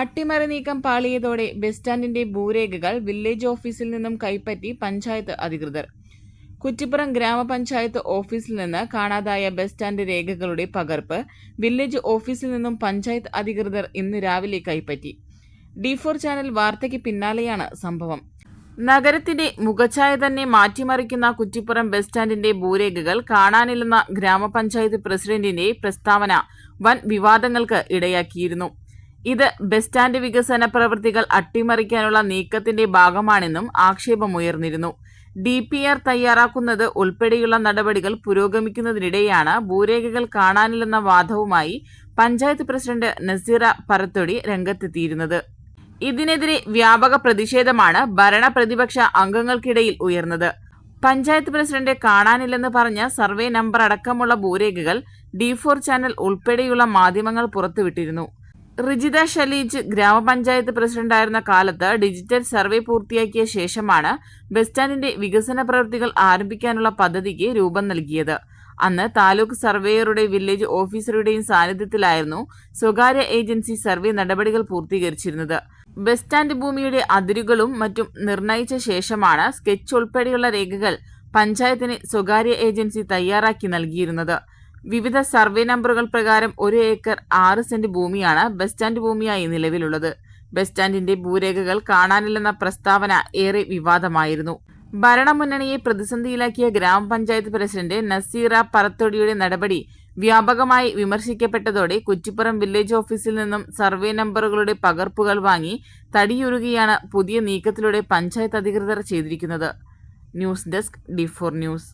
അട്ടിമറി നീക്കം പാളിയതോടെ bus സ്റ്റാൻഡിന്റെ ഭൂരേഖകൾ village ഓഫീസിൽ നിന്നും കൈപ്പറ്റി പഞ്ചായത്ത് അധികൃതർ. കുറ്റിപ്പുറം ഗ്രാമപഞ്ചായത്ത് ഓഫീസിൽ നിന്ന് കാണാതായ ബസ് സ്റ്റാൻഡ് രേഖകളുടെ പകർപ്പ് വില്ലേജ് ഓഫീസിൽ നിന്നും പഞ്ചായത്ത് അധികൃതർ ഇന്ന് രാവിലെ കൈപ്പറ്റി. ഡി ഫോർ ചാനൽ വാർത്തയ്ക്ക് പിന്നാലെയാണ് സംഭവം. നഗരത്തിന്റെ മുഖഛായ തന്നെ മാറ്റിമറിക്കുന്ന കുറ്റിപ്പുറം ബസ് സ്റ്റാൻഡിന്റെ ഭൂരേഖകൾ കാണാനില്ലെന്ന ഗ്രാമപഞ്ചായത്ത് പ്രസിഡന്റിന്റെ പ്രസ്താവന വൻ വിവാദങ്ങൾക്ക് ഇടയാക്കിയിരുന്നു. ഇത് ബസ് സ്റ്റാൻഡ് വികസന പ്രവൃത്തികൾ അട്ടിമറിക്കാനുള്ള നീക്കത്തിന്റെ ഭാഗമാണെന്നും ആക്ഷേപമുയർന്നിരുന്നു. ഡി പി ആർ തയ്യാറാക്കുന്നത് ഉൾപ്പെടെയുള്ള നടപടികൾ പുരോഗമിക്കുന്നതിനിടെയാണ് ഭൂരേഖകൾ കാണാനില്ലെന്ന വാദവുമായി പഞ്ചായത്ത് പ്രസിഡന്റ് നസീറ പറത്തൊടി രംഗത്തെത്തിയിരുന്നത്. ഇതിനെതിരെ വ്യാപക പ്രതിഷേധമാണ് ഭരണ പ്രതിപക്ഷ അംഗങ്ങൾക്കിടയിൽ ഉയർന്നത്. പഞ്ചായത്ത് പ്രസിഡന്റ് കാണാനില്ലെന്ന് പറഞ്ഞ സർവേ നമ്പർ അടക്കമുള്ള ഭൂരേഖകൾ ഡി ഫോർ ചാനൽ ഉൾപ്പെടെയുള്ള മാധ്യമങ്ങൾ പുറത്തുവിട്ടിരുന്നു. റിജിത ഷലീജ് ഗ്രാമപഞ്ചായത്ത് പ്രസിഡന്റായിരുന്ന കാലത്ത് ഡിജിറ്റൽ സർവേ പൂർത്തിയാക്കിയ ശേഷമാണ് ബസ് സ്റ്റാൻഡിന്റെ വികസന പ്രവൃത്തികൾ ആരംഭിക്കാനുള്ള പദ്ധതിക്ക് രൂപം നൽകിയത്. അന്ന് താലൂക്ക് സർവേയറുടെ വില്ലേജ് ഓഫീസറുടെയും സാന്നിധ്യത്തിലായിരുന്നു സ്വകാര്യ ഏജൻസി സർവേ നടപടികൾ പൂർത്തീകരിച്ചിരുന്നത്. ബസ് സ്റ്റാൻഡ് ഭൂമിയുടെ അതിരുകളും മറ്റും നിർണയിച്ച ശേഷമാണ് സ്കെച്ച് ഉൾപ്പെടെയുള്ള രേഖകൾ പഞ്ചായത്തിന് സ്വകാര്യ ഏജൻസി തയ്യാറാക്കി നൽകിയിരുന്നത്. വിവിധ സർവേ നമ്പറുകൾ പ്രകാരം ഒരു ഏക്കർ ആറ് സെന്റ് ഭൂമിയാണ് ബസ് സ്റ്റാൻഡ് ഭൂമിയായി നിലവിലുള്ളത്. ബസ് സ്റ്റാൻഡിന്റെ ഭൂരേഖകൾ കാണാനില്ലെന്ന പ്രസ്താവന ഏറെ വിവാദമായിരുന്നു. ഭരണമുന്നണിയെ പ്രതിസന്ധിയിലാക്കിയ ഗ്രാമപഞ്ചായത്ത് പ്രസിഡന്റ് നസീറ പറത്തൊടിയുടെ നടപടി വ്യാപകമായി വിമർശിക്കപ്പെട്ടതോടെ കുറ്റിപ്പുറം വില്ലേജ് ഓഫീസിൽ നിന്നും സർവേ നമ്പറുകളുടെ പകർപ്പുകൾ വാങ്ങി തടിയുരുകയാണ് പുതിയ നീക്കത്തിലൂടെ പഞ്ചായത്ത് അധികൃതർ ചെയ്തിരിക്കുന്നത്. News desk D four news.